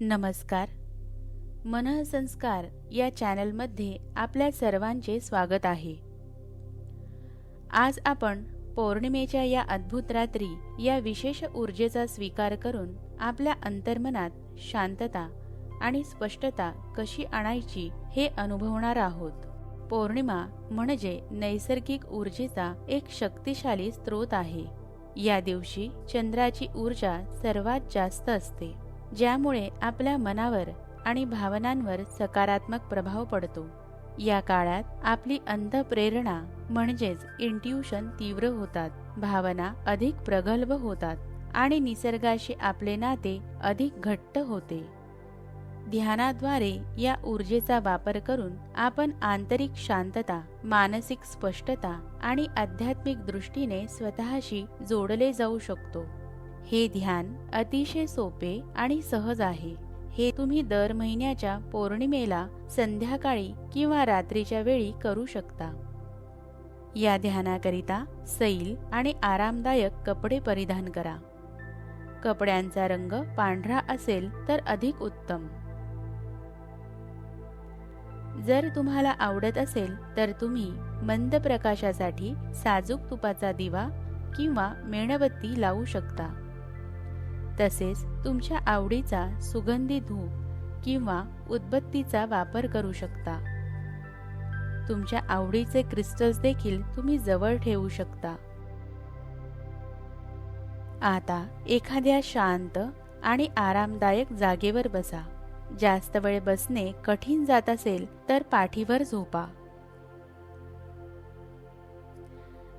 नमस्कार. मनःसंस्कार या चॅनलमध्ये आपल्या सर्वांचे स्वागत आहे. आज आपण पौर्णिमेच्या या अद्भुत रात्री या विशेष ऊर्जेचा स्वीकार करून आपल्या अंतर्मनात शांतता आणि स्पष्टता कशी आणायची हे अनुभवणार आहोत. पौर्णिमा म्हणजे नैसर्गिक ऊर्जेचा एक शक्तिशाली स्रोत आहे. या दिवशी चंद्राची ऊर्जा सर्वात जास्त असते. ज्यामुळे आपल्या मनावर आणि भावनांवर सकारात्मक प्रभाव पडतो. या काळात आपली अंतप्रेरणा म्हणजेच इंट्युशन तीव्र होतात भावना अधिक प्रगल्भ होतात आणि निसर्गाशी आपले नाते अधिक घट्ट होते. ध्यानाद्वारे या ऊर्जेचा वापर करून आपण आंतरिक शांतता मानसिक स्पष्टता आणि आध्यात्मिक दृष्टीने स्वतःशी जोडले जाऊ शकतो. हे ध्यान अतिशय सोपे आणि सहज आहे. हे तुम्ही दर महिन्याच्या पौर्णिमेला संध्याकाळी किंवा रात्रीच्या वेळी करू शकता. या ध्यानाकरिता सैल आणि आरामदायक कपडे परिधान करा. कपड्यांचा रंग पांढरा असेल तर अधिक उत्तम. जर तुम्हाला आवडत असेल तर तुम्ही मंद प्रकाशासाठी साजूक तुपाचा दिवा किंवा मेणबत्ती लावू शकता. तसेच तुमच्या आवडीचा सुगंधी धूप किंवा उदबत्तीचा वापर करू शकता. तुमच्या आवडीचे क्रिस्टल्स देखील तुम्ही जवळ ठेवू शकता. आता एखाद्या शांत आणि आरामदायक जागेवर बसा. जास्त वेळ बसणे कठीण जात असेल तर पाठीवर झोपा.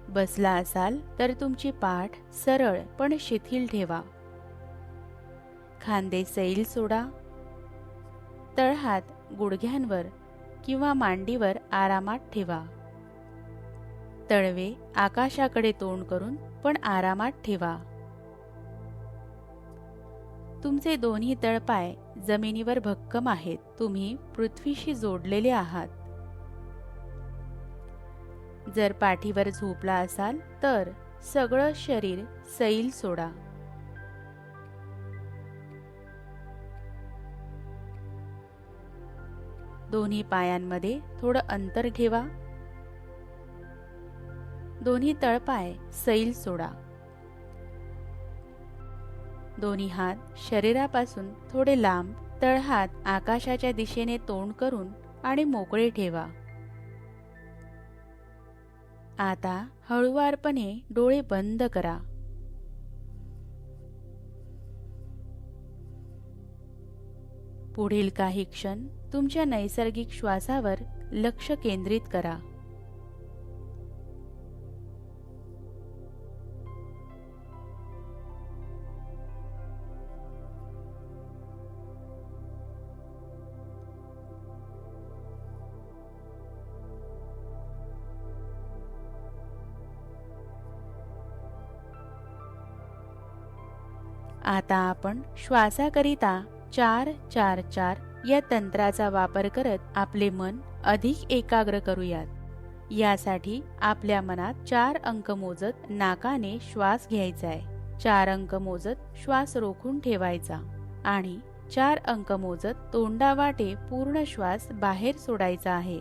बसला असाल तर तुमची पाठ सरळ पण शिथिल ठेवा. खांदे सैल सोडा. तळहात गुडघ्यांवर किंवा मांडीवर आरामात ठेवा. तळवे आकाशाकडे तोंड करून पण आरामात ठेवा. तुमचे दोन्ही तळपाय जमिनीवर भक्कम आहेत. तुम्ही पृथ्वीशी जोडलेले आहात. जर पाठीवर झोपला असाल तर सगळं शरीर सैल सोडा. दोन्ही पायांमध्ये थोडं अंतर ठेवा. दोन्ही तळपाय सैल सोडा. दोन्ही हात शरीरापासून थोडे लांब तळहात आकाशाच्या दिशेने तोंड करून आणि मोकळे ठेवा. आता हळुवारपणे डोळे बंद करा. पुढील काही क्षण तुमच्या नैसर्गिक श्वासावर लक्ष केंद्रित करा. आता आपण श्वासाकरिता चार चार चार या तंत्राचा वापर करत आपले मन अधिक एकाग्र करूयात. यासाठी आपल्या मनात चार अंक मोजत नाकाने श्वास घ्यायचा आहे. चार अंक मोजत श्वास रोखून ठेवायचा आणि चार अंक मोजत तोंडावाटे पूर्ण श्वास बाहेर सोडायचा आहे.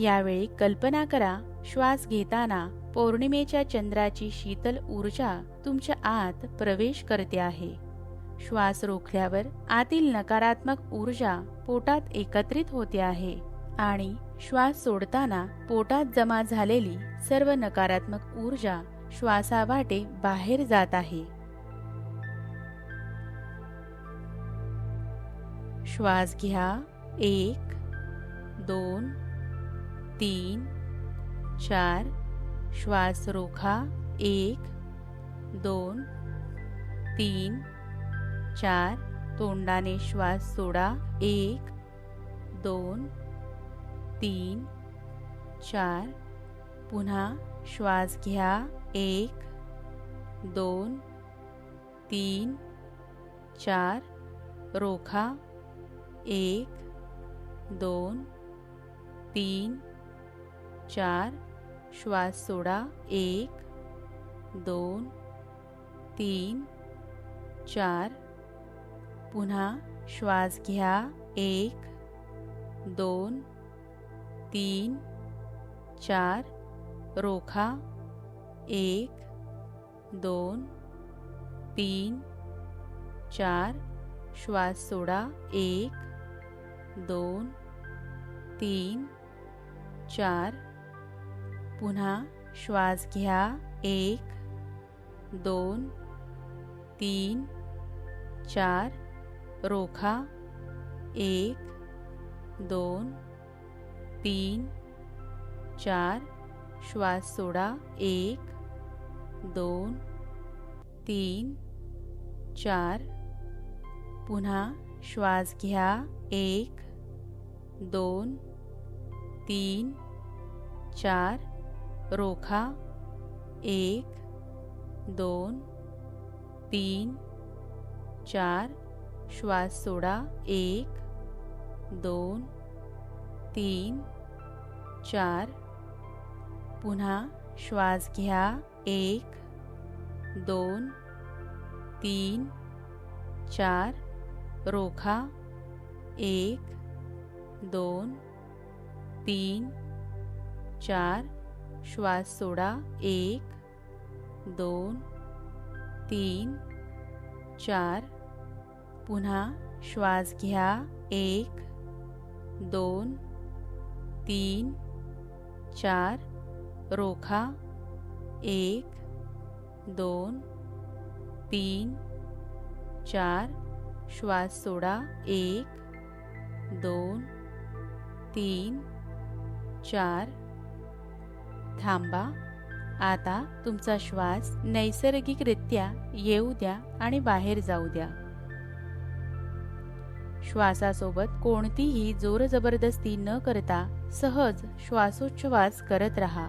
यावेळी कल्पना करा श्वास घेताना पौर्णिमेच्या चंद्राची शीतल ऊर्जा तुमच्या आत प्रवेश करते आहे. श्वास रोखल्यावर आतील नकारात्मक ऊर्जा पोटात एकत्रित होते आहे आणि श्वास सोडताना पोटात जमा झालेली सर्व नकारात्मक ऊर्जा श्वासावाटे बाहेर जात आहे. श्वास घ्या. एक दोन तीन चार. श्वास रोखा. एक दोन तीन चार तोंडाने श्वास सोडा. एक, दोन, तीन, चार. पुन्हा श्वास घ्या. एक, दोन, तीन, चार. रोखा. एक, दोन, तीन, चार. श्वास सोडा. एक, दोन, तीन, चार. पुन्हा श्वास घ्या एक, दोन, तीन, चार रोखा एक, दोन, तीन, चार, श्वास सोडा। एक, दोन, तीन, चार पुन्हा श्वास घ्या एक, दोन, तीन, चार रोखा एक, दोन, तीन, चार, श्वास सोडा। एक, दोन, तीन, चार, पुन्हा श्वास घ्या। एक, दोन, तीन, चार, रोखा। एक, दोन, तीन, चार श्वास सोडा. एक, दोन, तीन, चार. पुन्हा श्वास घ्या. एक, दोन, तीन, चार. रोखा. एक, दोन, तीन, चार. श्वास सोडा. एक, दोन, तीन, चार. पुन्हा श्वास घ्या. एक दोन तीन चार. रोखा. एक दोन तीन चार. श्वास सोडा. एक दोन तीन चार. थांबा. आता तुमचा श्वास नैसर्गिकरित्या येऊ द्या आणि बाहेर जाऊ द्या. श्वासासोबत कोणतीही जोर जबरदस्ती न करता सहज श्वासोच्छ्वास करत रहा.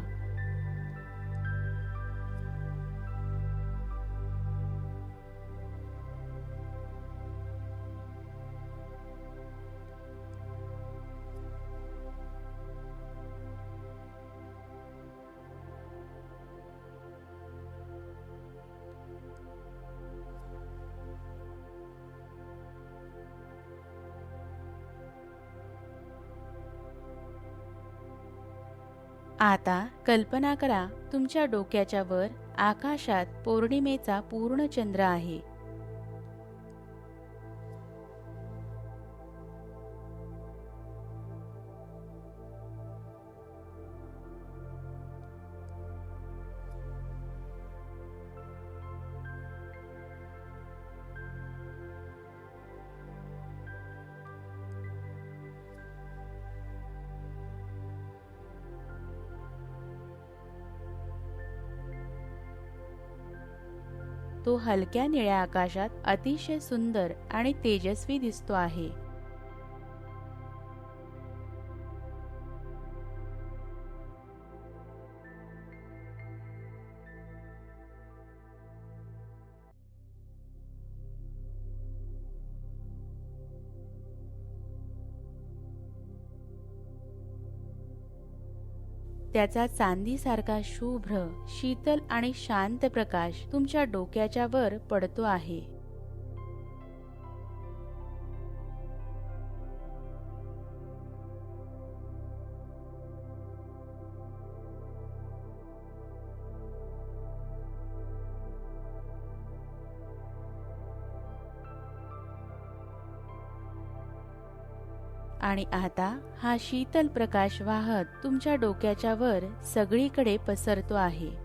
आता कल्पना करा तुमच्या डोक्याच्या वर आकाशात पौर्णिमेचा पूर्ण चंद्र आहे. तो हलक्या निळ्या आकाशात अतिशय सुंदर आणि तेजस्वी दिसतो आहे. त्याचा चांदीसारखा शुभ्र शीतल आणि शांत प्रकाश तुमच्या डोक्याच्या वर पडतो आहे. आणि आता हा शीतल प्रकाश वाहत तुमच्या डोक्याच्या वर सगळीकडे पसरतो आहे.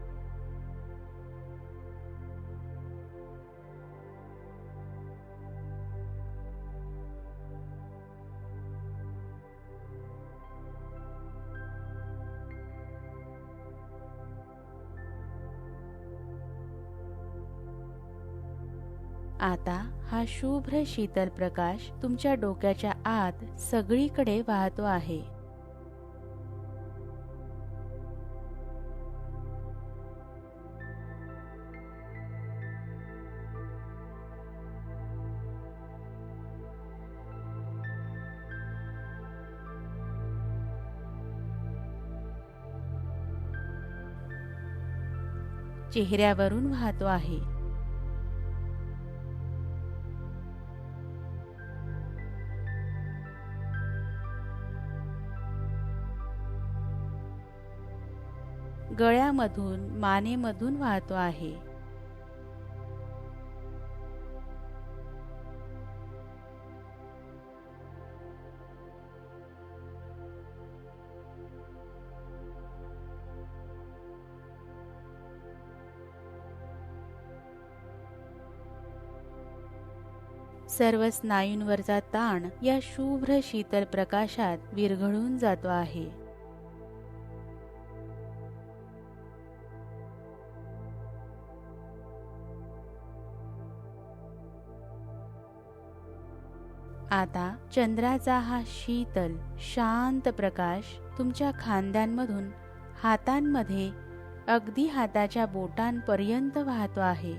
हा शुभ्र शीतल प्रकाश तुमच्या डोक्याच्या आत सगळीकडे वाहतो आहे. चेहऱ्यावरून वाहतो आहे. गळ्यामधून मानेमधून वाहतो आहे. सर्व स्नायूंवरचा ताण या शुभ्र शीतल प्रकाशात विरघळून जातो आहे. आता चंद्राचा हा शीतल शांत प्रकाश तुमच्या खांद्यांमधून हातांमध्ये अगदी हाताच्या बोटांपर्यंत वाहतो आहे.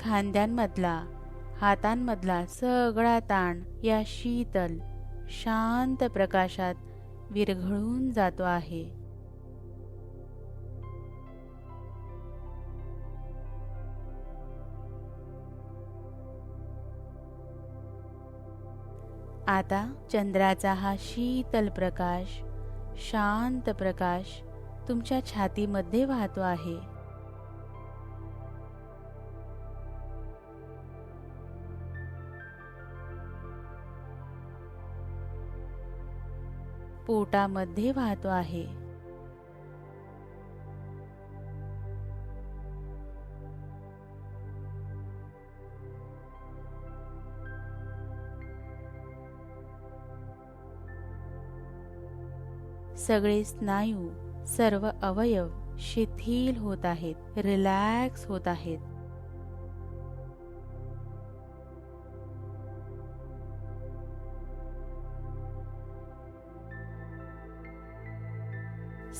खांद्यांमधला हातांमधला सगळा ताण या शीतल शांत प्रकाशात विरघळून जातो आहे. आता चंद्राचा हा शीतल प्रकाश शांत प्रकाश तुमच्या छातीमध्ये वाहतो आहे. पोटामध्ये वाहतो आहे. सगळे स्नायू सर्व अवयव शिथिल होत आहेत रिलॅक्स होत आहेत.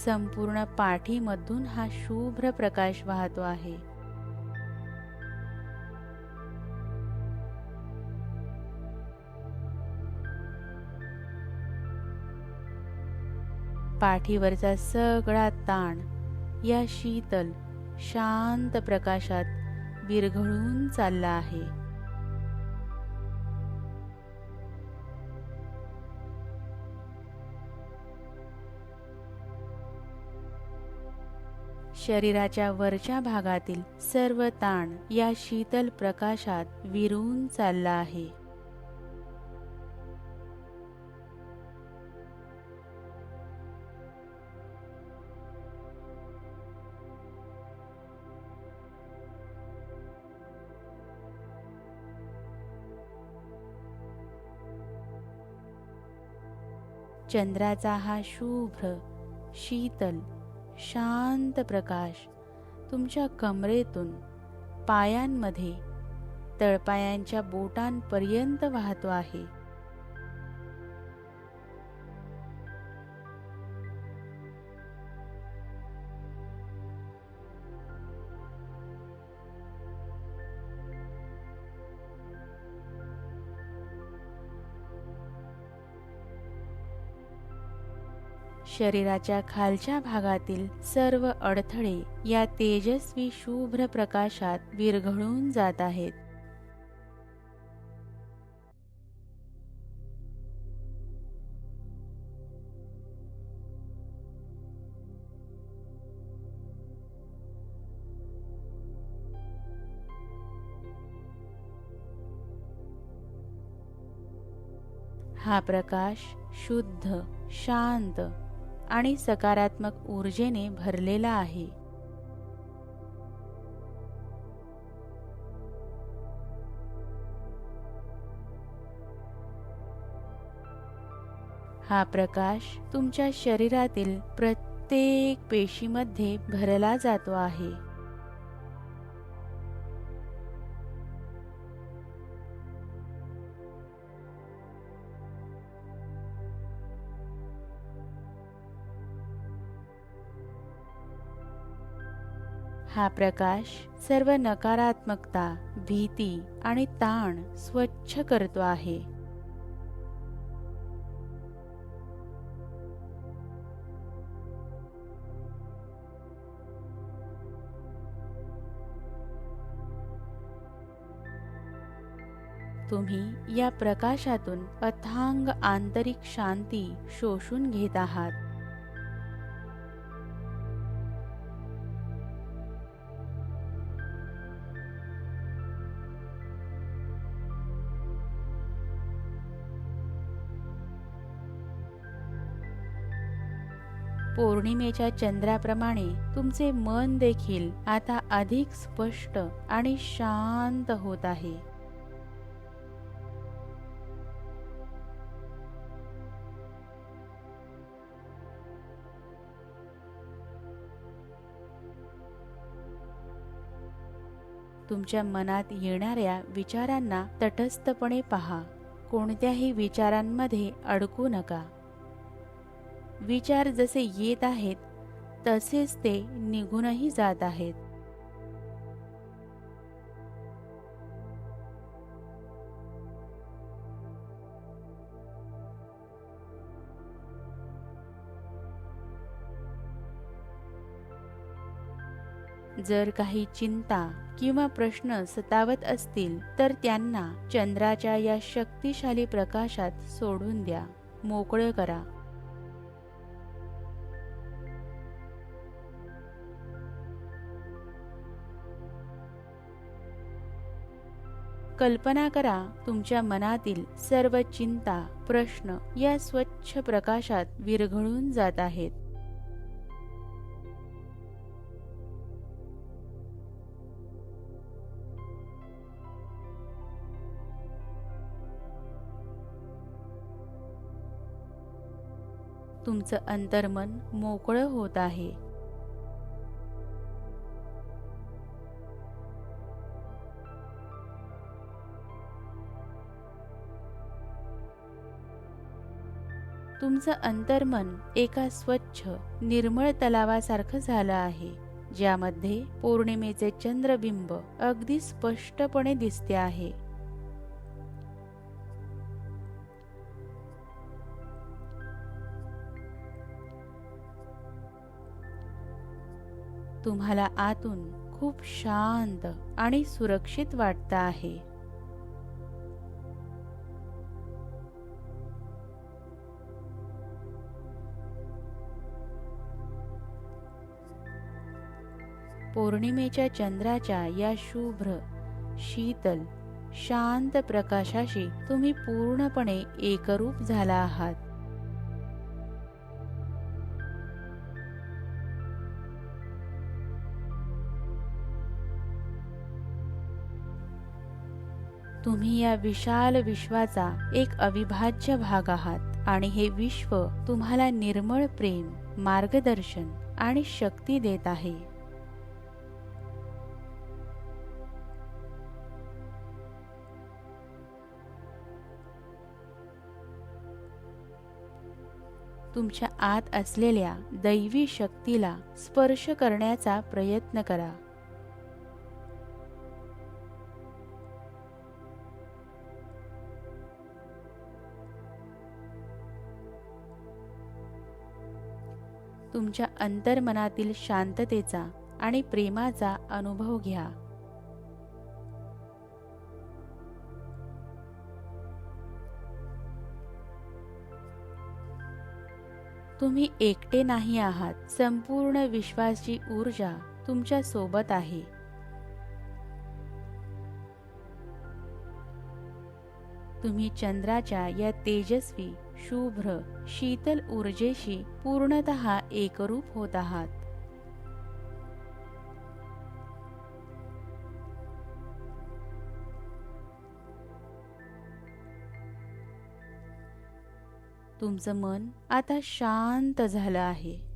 संपूर्ण पाठीमधून हा शुभ्र प्रकाश वाहतो आहे. पाठीवरचा सगळा ताण या शीतल शांत प्रकाशात विरघळून चालला आहे. शरीराच्या वरच्या भागातील सर्व ताण या शीतल प्रकाशात विरून चालला आहे. चंद्राचा हा शुभ्र शीतल शांत प्रकाश तुमच्या कमरेतून पायांमध्ये तळपायांच्या बोटांपर्यंत वाहतो आहे. शरीराच्या खालच्या भागातील सर्व अडथळे या तेजस्वी शुभ्र प्रकाशात विरघळून जात आहेत. हा प्रकाश शुद्ध शांत आणि सकारात्मक ऊर्जेने भरलेला आहे. हा प्रकाश तुमच्या शरीरातील प्रत्येक पेशीमध्ये भरला जातो आहे. हा प्रकाश सर्व नकारात्मकता भीती आणि ताण स्वच्छ करतो आहे. तुम्ही या प्रकाशातून अथांग आंतरिक शांती शोषून घेत आहात. पौर्णिमेच्या चंद्राप्रमाणे तुमचे मन देखील आता अधिक स्पष्ट आणि शांत होत आहे. तुमच्या मनात येणाऱ्या विचारांना तटस्थपणे पहा. कोणत्याही विचारांमध्ये अडकू नका. विचार जसे येत आहेत तसेच ते निघूनही जात आहेत. जर काही चिंता किंवा प्रश्न सतावत असतील तर त्यांना चंद्राच्या या शक्तिशाली प्रकाशात सोडून द्या. मोकळं करा. कल्पना करा तुमच्या मनातील सर्व चिंता प्रश्न या स्वच्छ प्रकाशात विरघळून जात आहेत. तुमचं अंतर्मन मोकळं होत आहे. तुमचं अंतर्मन एका स्वच्छ निर्मळ तलावासारखं झालं आहे ज्यामध्ये पौर्णिमेचे चंद्रबिंब अगदी स्पष्टपणे दिसते आहे. तुम्हाला आतून खूप शांत आणि सुरक्षित वाटतं आहे. पौर्णिमेच्या चंद्राच्या या शुभ्र शीतल शांत प्रकाशाशी तुम्ही पूर्णपणे एकरूप झाला आहात. तुम्ही या विशाल विश्वाचा एक अविभाज्य भाग आहात आणि हे विश्व तुम्हाला निर्मळ प्रेम मार्गदर्शन आणि शक्ती देत आहे. तुमच्या आत असलेल्या दैवी शक्तीला स्पर्श करण्याचा प्रयत्न करा. तुमच्या अंतर्मनातील शांततेचा आणि प्रेमाचा अनुभव घ्या. तुम्ही एकटे नाही आहात. संपूर्ण विश्वाची ऊर्जा तुमच्यासोबत आहे. तुम्ही चंद्राच्या या तेजस्वी शुभ्र शीतल ऊर्जेशी पूर्णत एकरूप होत आहात. तुमचं मन आता शांत झालं आहे.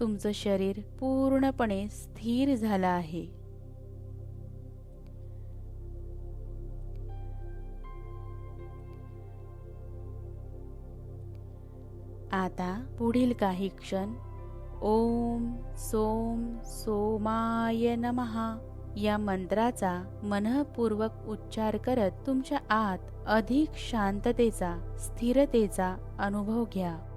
तुमचं शरीर पूर्णपणे स्थिर झालं आहे. आता पुढील काही क्षण ओम सोम सोमाय नमहा या मंत्राचा मनपूर्वक उच्चार करत तुमच्या आत अधिक शांततेचा स्थिरतेचा अनुभव घ्या.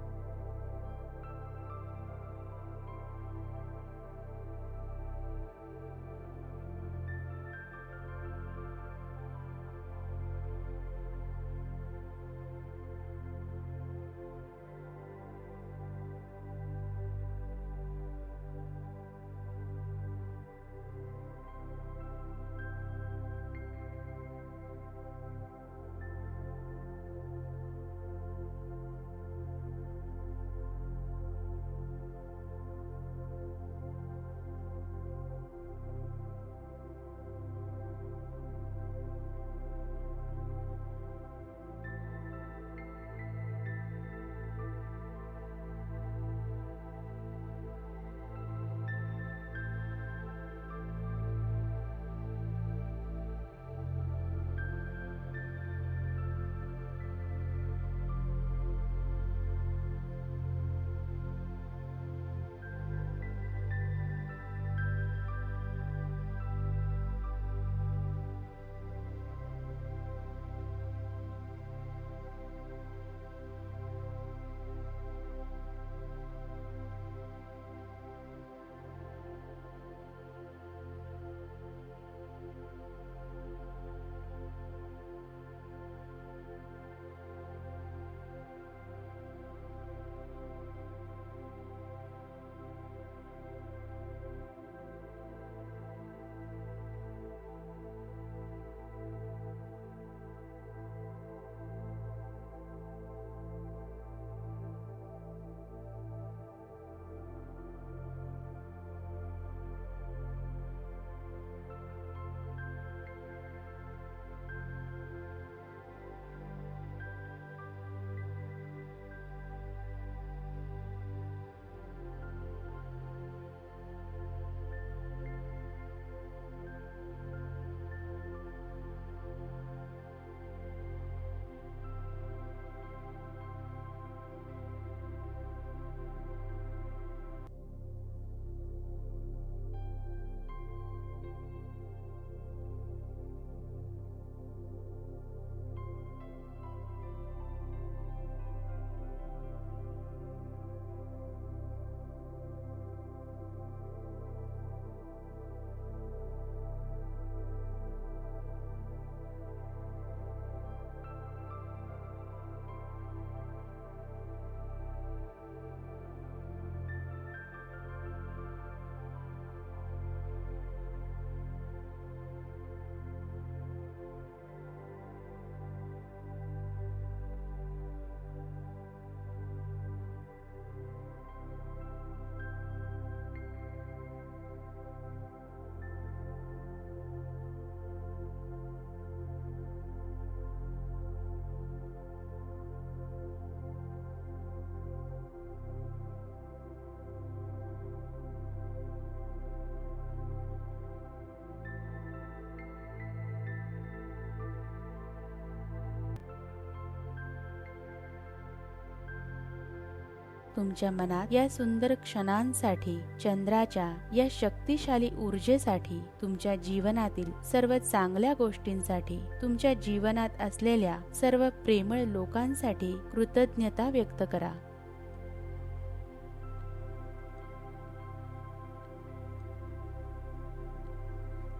तुमच्या मनात या सुंदर क्षणांसाठी चंद्राच्या या शक्तिशाली ऊर्जेसाठी तुमच्या जीवनातील सर्व चांगल्या गोष्टींसाठी तुमच्या जीवनात असलेल्या सर्व प्रेमळ लोकांसाठी कृतज्ञता व्यक्त करा.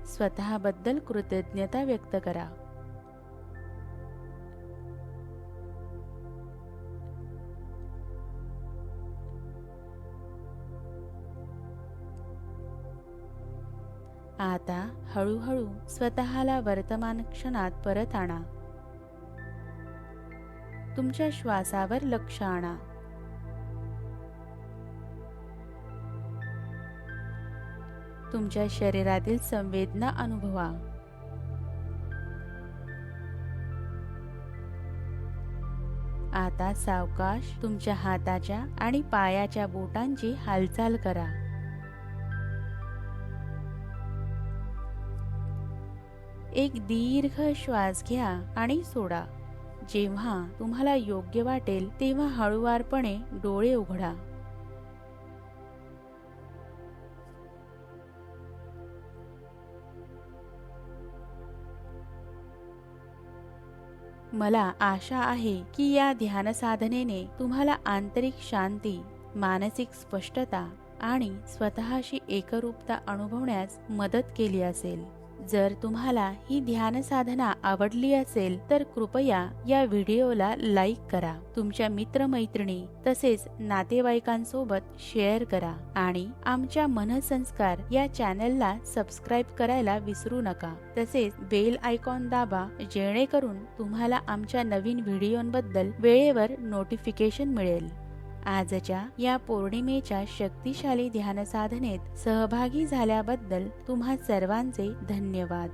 स्वतःबद्दल कृतज्ञता व्यक्त करा. आता हळूहळू स्वतःला वर्तमान क्षणात परत आणा. तुमच्या श्वासावर लक्ष आणा. तुमच्या शरीरातील संवेदना अनुभवा. आता सावकाश तुमच्या हाताच्या आणि पायाच्या बोटांची हालचाल करा. एक दीर्घ श्वास घ्या आणि सोडा. जेव्हा तुम्हाला योग्य वाटेल तेव्हा हळुवारपणे डोळे उघडा. मला आशा आहे की या ध्यान साधनेने तुम्हाला आंतरिक शांती मानसिक स्पष्टता आणि स्वतःशी एकरूपता अनुभवण्यास मदत केली असेल. जर तुम्हाला ही ध्यान साधना आवडली असेल तर कृपया या व्हिडिओला लाईक करा. तुमच्या मित्रमैत्रिणी तसेच नातेवाईकांसोबत शेअर करा आणि आमच्या मनसंस्कार या चॅनलला सबस्क्राईब करायला विसरू नका. तसेच बेल आयकॉन दाबा जेणेकरून तुम्हाला आमच्या नवीन व्हिडिओंबद्दल वेळेवर नोटिफिकेशन मिळेल. आजच्या या पौर्णिमेच्या शक्तिशाली ध्यानसाधनेत सहभागी झाल्याबद्दल तुम्हा सर्वांचे धन्यवाद.